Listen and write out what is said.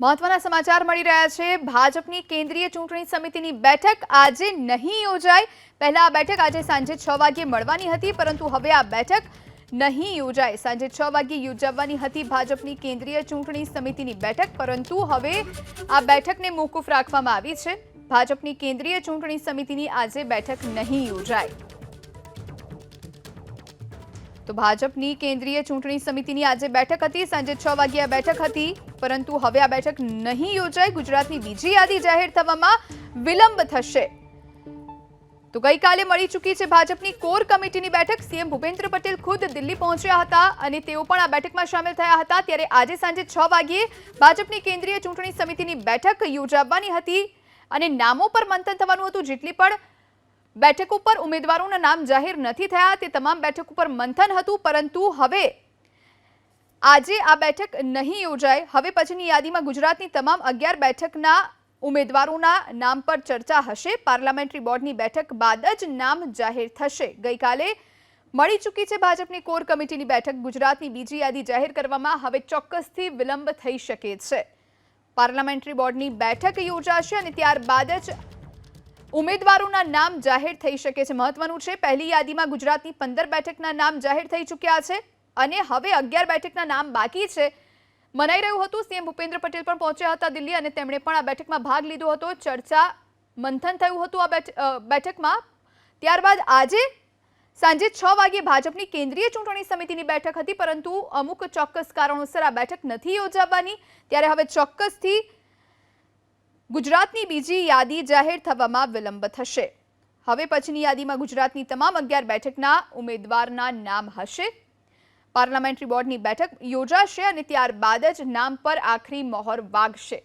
મહત્વના સમાચાર મળી રહ્યા છે. ભાજપની કેન્દ્રીય ચૂંટણી સમિતિની બેઠક આજે નહીં યોજાય. પહેલા આ બેઠક આજે સાંજે છ વાગ્યે મળવાની હતી, પરંતુ હવે આ બેઠક નહીં યોજાય. સાંજે છ વાગ્યે યોજાવાની હતી ભાજપની કેન્દ્રીય ચૂંટણી સમિતિની બેઠક, પરંતુ હવે આ બેઠકને મોકૂફ રાખવામાં આવી છે. ભાજપની કેન્દ્રીય ચૂંટણી સમિતિની આજે બેઠક નહીં યોજાય. તો ભાજપની કેન્દ્રીય ચૂંટણી સમિતિની આજે બેઠક હતી, સાંજે છ વાગ્યે આ બેઠક હતી. પરંતુ હવે આ બેઠક નહીં યોજાય. ગુજરાતની બીજી યાદી જાહેર થવામાં વિલંબ થશે. તો ગઈકાલે મળી ચૂકી છે ભાજપની કોર કમિટીની બેઠક. સીએમ ભૂપેન્દ્ર પટેલ ખુદ દિલ્હી પહોંચ્યા હતા અને તેઓ પણ આ બેઠકમાં સામેલ થયા હતા. ત્યારે આજે સાંજે છ વાગ્યે ભાજપની કેન્દ્રીય ચૂંટણી સમિતિની બેઠક યોજાવાની હતી અને નામો પર મંથન થવાનું હતું, જેટલી પણ બેઠક ઉપર ઉમેદવારોના નામ જાહેર નથી થયા, તે તમામ બેઠક ઉપર મંથન હતું, પરંતુ હવે આજે આ બેઠક નહીં યોજાય. હવે પછીની યાદીમાં ગુજરાતની તમામ અગિયાર બેઠકના ઉમેદવારોના નામ પર ચર્ચા હશે. પાર્લામેન્ટરી બોર્ડની બેઠક બાદ જ નામ જાહેર થશે. ગઈકાલે મળી ચૂકી છે ભાજપની કોર કમિટીની બેઠક. ગુજરાતની બીજી યાદી જાહેર કરવામાં હવે ચોક્કસથી વિલંબ થઈ શકે છે. પાર્લામેન્ટરી બોર્ડની બેઠક યોજાશે અને ત્યારબાદ જ ઉમેદવારોના નામ જાહેર થઈ શકે છે. મહત્વનું છે, પહેલી યાદીમાં ગુજરાતની પંદર બેઠકના નામ જાહેર થઈ ચૂક્યા છે અને હવે અગિયાર બેઠકના નામ બાકી છે. મનાઈ રહ્યું હતું, સીએમ ભૂપેન્દ્ર પટેલ પણ પહોંચ્યા હતા દિલ્હી અને તેમણે પણ આ બેઠકમાં ભાગ લીધો હતો. ચર્ચા મંથન થયું હતું આ બેઠકમાં. ત્યારબાદ આજે સાંજે છ વાગ્યે ભાજપની કેન્દ્રીય ચૂંટણી સમિતિની બેઠક હતી, પરંતુ અમુક ચોક્કસ કારણોસર આ બેઠક નથી યોજાવાની. ત્યારે હવે ચોક્કસથી ગુજરાતની બીજી યાદી જાહેર થવામાં વિલંબ થશે. હવે પછીની યાદીમાં ગુજરાતની તમામ અગિયાર બેઠકના ઉમેદવારના નામ હશે. પાર્લામેન્ટરી બોર્ડની બેઠક યોજાશે અને ત્યારબાદ જ નામ પર આખરી મહોર વાગશે.